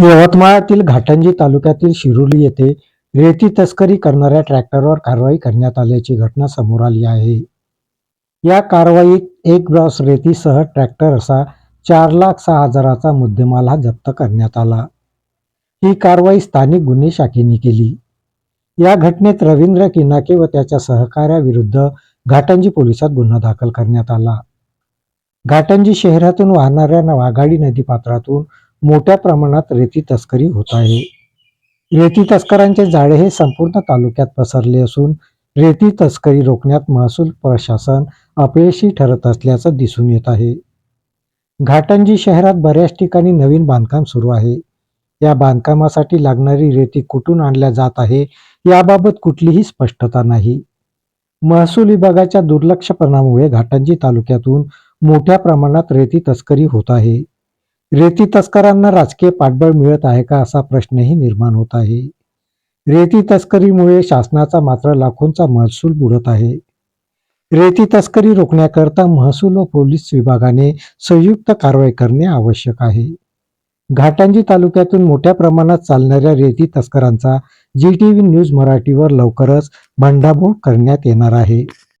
यवतमाळातील घाटंजी तालुक्यातील शिरोली येथे रेती तस्करी करणाऱ्या ट्रॅक्टरवर कारवाई करण्यात आल्याची घटना समोर आली आहे. या कारवाईत एक ब्रॉस रेतीसह ट्रॅक्टर असा चार लाख सहा हजाराचा मुद्देमाल हा जप्त करण्यात आला. ही कारवाई स्थानिक गुन्हे शाखेने केली. या घटनेत रवींद्र किनाके व त्याच्या सहकाऱ्याविरुद्ध घाटंजी पोलिसात गुन्हा दाखल करण्यात आला. घाटंजी शहरातून वाहणाऱ्या वाघाडी नदीपात्रातून मोठ्या प्रमाणात रेती तस्करी होत आहे. रेती तस्करांचे जाळे हे संपूर्ण तालुक्यात पसरले असून रेती तस्करी रोखण्यात महसूल प्रशासन अपयशी ठरत असल्याचं दिसून येत आहे. घाटंजी शहरात बऱ्याच ठिकाणी नवीन बांधकाम सुरू आहे. या बांधकामासाठी लागणारी रेती कुठून आणल्या जात आहे याबाबत कुठलीही स्पष्टता नाही. महसूल विभागाच्या दुर्लक्षपणामुळे घाटंजी तालुक्यातून मोठ्या प्रमाणात रेती तस्करी होत आहे. रेती तस्करांना राजकीय पाठबळ मिळत आहे का असा प्रश्नही निर्माण होत आहे. रेती तस्करीमुळे शासनाचा मात्र लाखोंचा महसूल बुडत आहे. रेती तस्करी रोखण्याकरता महसूल व पोलीस विभागाने संयुक्त कारवाई करणे आवश्यक आहे. घाटांजी तालुक्यातून मोठ्या प्रमाणात चालणाऱ्या रेती तस्करांचा जी टी व्ही न्यूज मराठीवर लवकरच भंडाफोड करण्यात येणार आहे.